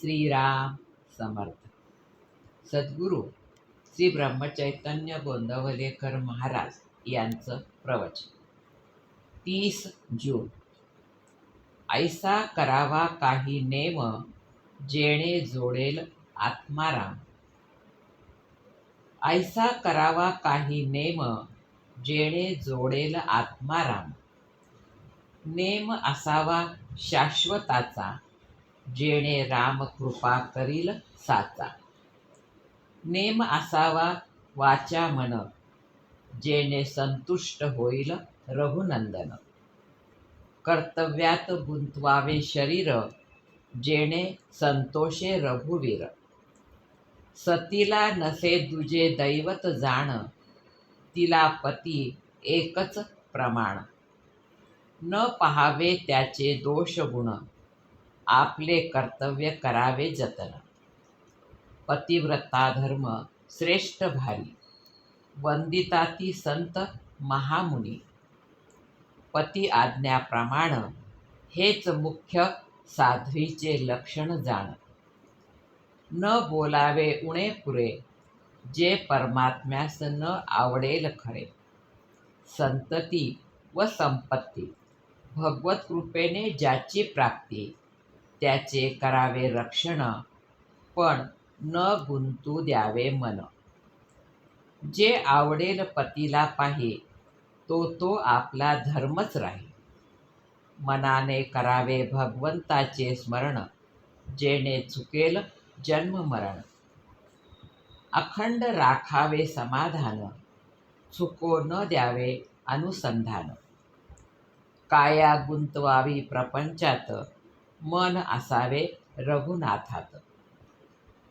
श्रीराम समर्थ सद्गुरू श्री ब्रह्मचैतन्य गोंदवलेकर महाराज यांचं प्रवचन. तीस जून. ऐसा करावा काही नेम जेणे जोडेल आत्माराम. ऐसा करावा काही नेम जेणे जोडेल आत्माराम. नेम असावा शाश्वताचा जेणे राम कृपा करील साचा. नेम असावा वाचा मन जेणे संतुष्ट होईल रघुनंदन. कर्तव्यात गुंतवावे शरीर जेणे संतोषे रघुवीर. सतीला नसे दुजे दैवत जाण तिला पती एकच प्रमाण. न पहावे त्याचे दोष गुण आपले कर्तव्य करावे जतन. पतिव्रता धर्म श्रेष्ठ भारी. वंदिता ती संत महामुनी. पती आज्ञाप्रमाण हेच मुख्य साध्वीचे लक्षण जाण. न बोलावे उणे पुरे जे परमात्म्यास न आवडेल खरे. संतती व संपत्ती भगवत कृपेने ज्याची प्राप्ती त्याचे करावे रक्षण पण न गुंतू द्यावे मन. जे आवडेल पतीला पाही तो तो आपला धर्मच राही. मनाने करावे भगवंताचे स्मरण जेणे चुकेल जन्म मरण. अखंड राखावे समाधान चुको न द्यावे अनुसंधान. काया गुंतवावी प्रपंचात मन असावे रघुनाथात.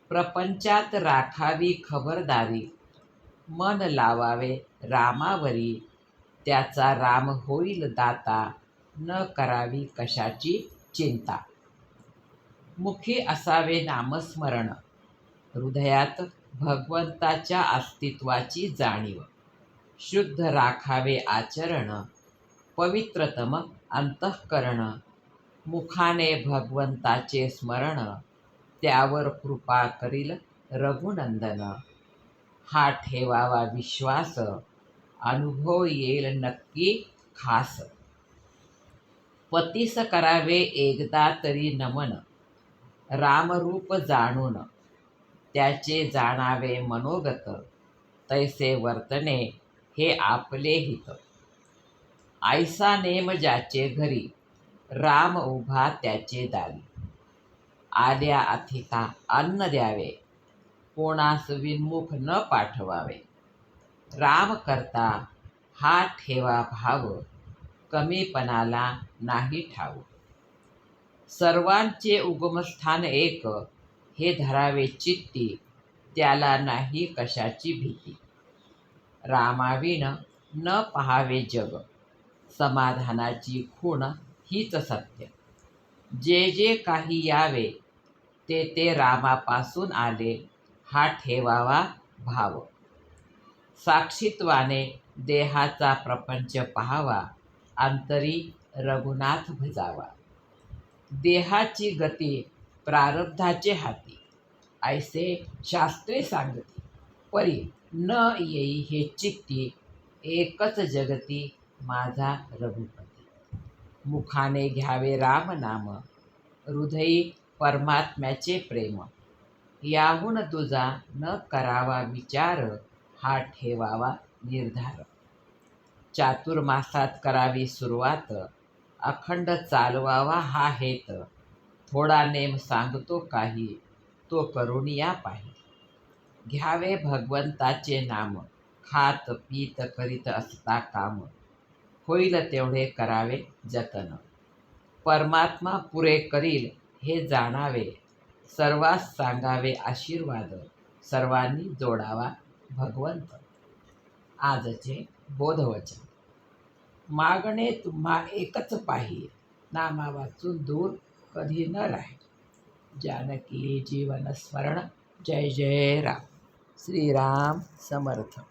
प्रपंचात राखावी खबरदारी. मन लावावे रामावरी. त्याचा राम होईल दाता. न करावी कशाची चिंता. मुखी असावे नामस्मरण. हृदयात भगवंताच्या अस्तित्वाची जाणीव. शुद्ध राखावे आचरण. पवित्रतम अंतःकरण. मुखाने भगवंताचे स्मरण त्यावर कृपा करील रघुनंदन. हा ठेवावा विश्वास अनुभव येईल नक्की खास. पतीस करावे एकदा तरी नमन रामरूप जाणून. त्याचे जाणावे मनोगत तैसे वर्तने हे आपले हित. ऐसा नेम ज्याचे घरी राम उभा त्याचे दारी. आल्या अथिता अन्न द्यावे. कोणास विनमुख न पाठवावे. राम करता हा ठेवा भाव कमीपणाला नाही ठाव सर्वांचे उगमस्थान एक हे धरावे चित्ती त्याला नाही कशाची भीती. रामाविण न पहावे जग समाधानाची खूण हीच सत्य. जे जे काही यावे ते ते रामापासून आले हा ठेवावा भाव. साक्षीत्वाने देहाचा प्रपंच पाहावा अंतरी रघुनाथ भजावा. देहाची गती प्रारब्धाचे हाती. ऐसे शास्त्रे सांगते परी न येई हे चित्ती एकच जगती माझा रघुपती. मुखाने घ्यावे राम नाम हृदयी परमात्म्याचे प्रेम. याहून तुझा न करावा विचार हा ठेवावा निर्धार. चातुर्मासात करावी सुरुवात अखंड चालवावा हा हेत. थोडा नेम सांगतो काही तो करुणिया पाही घ्यावे भगवंताचे नाम खात पीत करीत असता काम. होईल तेवढे करावे जतन. परमात्मा पुरे करील हे जाणावे. सर्वांस सांगावे आशीर्वाद. सर्वांनी जोडावा भगवंत. आजचे बोधवचन. मागणे तुम्हा एकच पाहिजे नामा वाचून दूर कधी न राहे. जानकी जीवन स्मरण. जय जय राम. श्रीराम समर्थ.